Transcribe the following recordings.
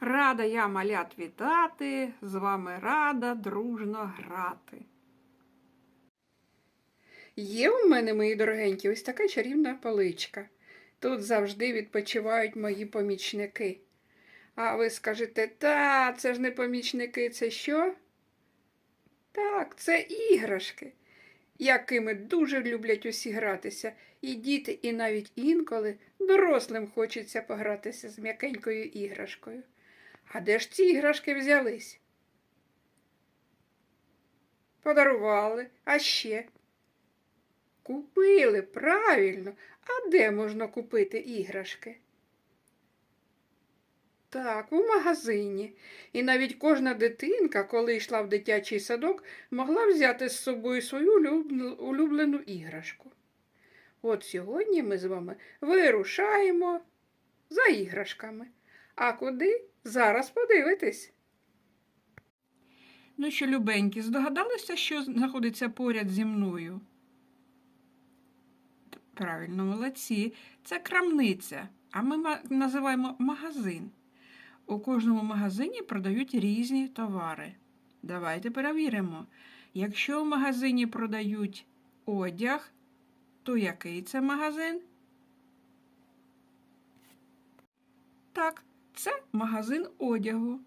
Рада я малят вітати, з вами рада дружно грати. Є у мене, мої дорогенькі, ось така чарівна поличка. Тут завжди відпочивають мої помічники. А ви скажете, та, це ж не помічники, це що? Так, це іграшки, якими дуже люблять усі гратися. І діти, і навіть інколи дорослим хочеться погратися з м'якенькою іграшкою. А де ж ці іграшки взялись? Подарували, а ще. Купили, правильно. А де можна купити іграшки? Так, у магазині. І навіть кожна дитинка, коли йшла в дитячий садок, могла взяти з собою свою улюблену- іграшку. От сьогодні ми з вами вирушаємо за іграшками. А куди? Зараз подивитесь. Ну що, любенькі, здогадалися, що знаходиться поряд зі мною? Правильно, молодці. Це крамниця, а ми називаємо магазин. У кожному магазині продають різні товари. Давайте перевіримо. Якщо в магазині продають одяг, то який це магазин? Так, це магазин одягу.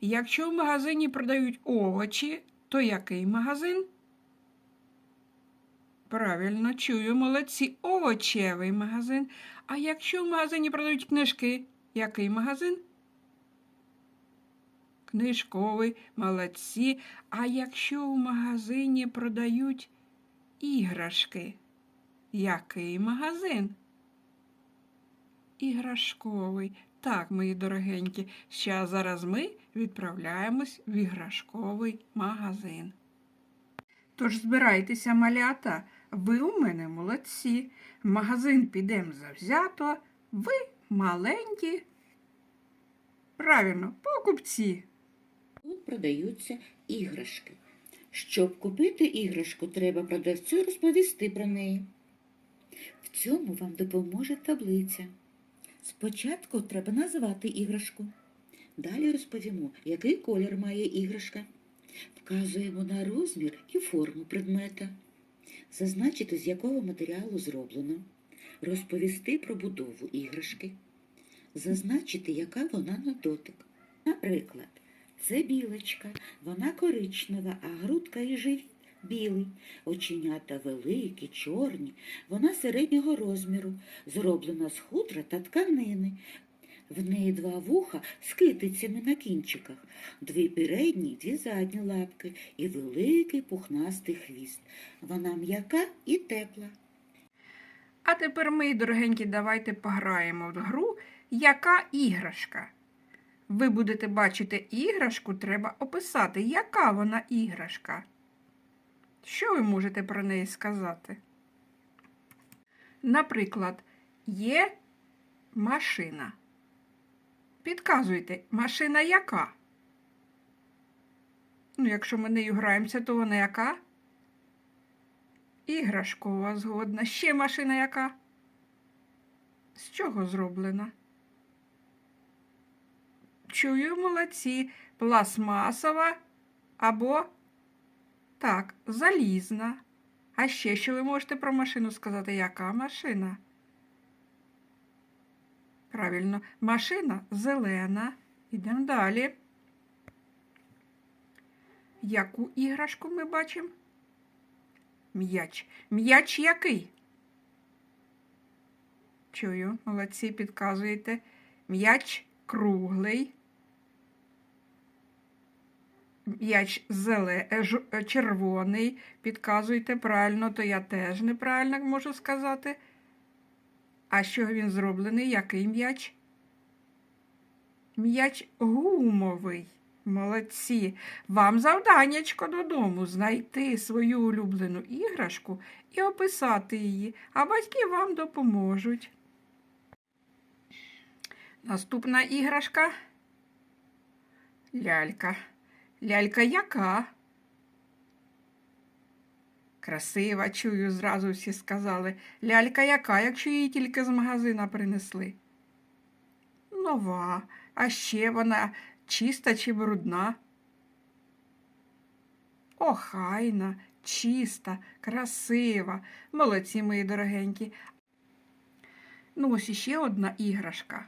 Якщо в магазині продають овочі, то який магазин? Правильно чую, молодці, овочевий магазин. А якщо в магазині продають книжки, який магазин? Книжковий, молодці. А якщо в магазині продають іграшки, який магазин? Іграшковий. Так, мої дорогенькі, ще зараз ми відправляємось в іграшковий магазин. Тож збирайтеся, малята, ви у мене молодці. В магазин підемо завзято, ви маленькі. Правильно, покупці. Тут продаються іграшки. Щоб купити іграшку, треба продавцю розповісти про неї. В цьому вам допоможе таблиця. Спочатку треба назвати іграшку. Далі розповімо, який колір має іграшка. Вказуємо на розмір і форму предмета. Зазначити, з якого матеріалу зроблено. Розповісти про будову іграшки. Зазначити, яка вона на дотик. Наприклад, це білочка, вона коричнева, а грудка і живіт білий. Оченята великі, чорні, вона середнього розміру, зроблена з хутра та тканини. В неї два вуха з китицями на кінчиках, дві передні, дві задні лапки і великий пухнастий хвіст. Вона м'яка і тепла. А тепер ми, дорогенькі, давайте пограємо в гру Яка іграшка? Ви будете бачити іграшку, треба описати, яка вона іграшка. Що ви можете про неї сказати? Наприклад, є машина. Підказуйте, машина яка? Ну, якщо ми нею граємося, то вона яка? Іграшкова згодна. Ще машина яка? З чого зроблена? Чую, молодці. Пластмасова або так, залізна. А ще що ви можете про машину сказати? Яка машина? Правильно, машина зелена. Йдемо далі. Яку іграшку ми бачимо? М'яч. М'яч який? Чую, молодці, підказуєте. М'яч круглий. М'яч е, е, червоний. Підказуйте правильно, то я теж неправильно можу сказати. А що він зроблений? Який м'яч? М'яч гумовий. Молодці. Вам завданнячко додому знайти свою улюблену іграшку і описати її, а батьки вам допоможуть. Наступна іграшка. Лялька. Лялька яка? Красива, чую, зразу всі сказали. Лялька яка, якщо її тільки з магазина принесли? Нова. А ще вона чиста чи брудна? Охайна, чиста, красива. Молодці, мої дорогенькі. Ну, ось іще одна іграшка.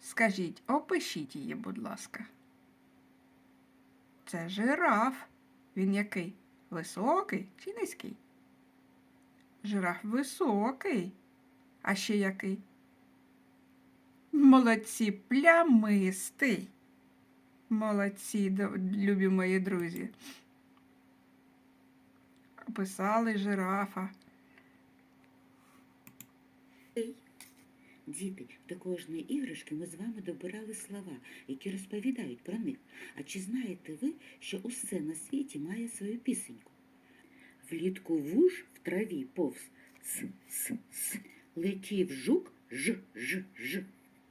Скажіть, опишіть її, будь ласка. Це жираф. Він який? Високий чи низький? Жираф високий. А ще який? Молодці, плямистий. Молодці, любі мої друзі. Описали жирафа. Діти, до кожної іграшки ми з вами добирали слова, які розповідають про них. А чи знаєте ви, що усе на світі має свою пісеньку? Влітку вуж в траві повз с с с летів жук ж ж ж.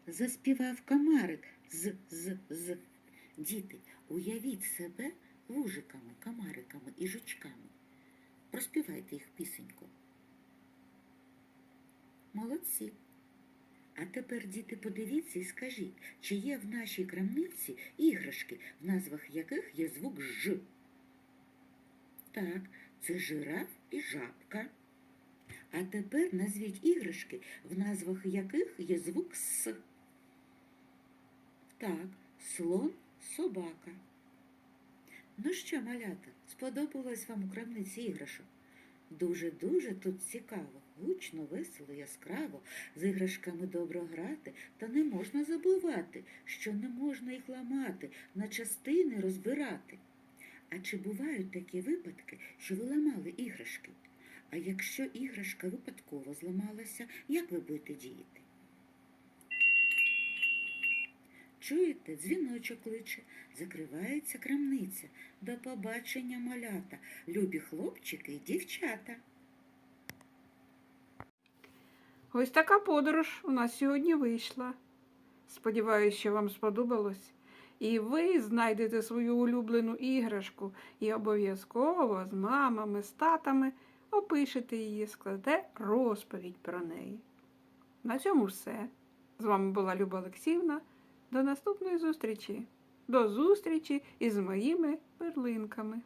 Заспівав комарик з з з. Діти, уявіть себе вужиками, комариками і жучками. Проспівайте їх пісеньку. Молодці. А тепер, діти, подивіться і скажіть, чи є в нашій крамниці іграшки, в назвах яких є звук Ж? Так, це жираф і жабка. А тепер назвіть іграшки, в назвах яких є звук С. Так, слон, собака. Ну що, малята, сподобалось вам у крамниці іграшок? Дуже-дуже тут цікаво, гучно, весело, яскраво, з іграшками добре грати, та не можна забувати, що не можна їх ламати, на частини розбирати. А чи бувають такі випадки, що ви ламали іграшки? А якщо іграшка випадково зламалася, як ви будете діяти? Чуєте, дзвіночок кличе, закривається крамниця. До побачення, малята, любі хлопчики і дівчата. Ось така подорож у нас сьогодні вийшла. Сподіваюсь, що вам сподобалось. І ви знайдете свою улюблену іграшку і обов'язково з мамами, з татами опишете її, складете розповідь про неї. На цьому все. З вами була Люба Олексіївна. До наступної зустрічі. До зустрічі із моїми перлинками.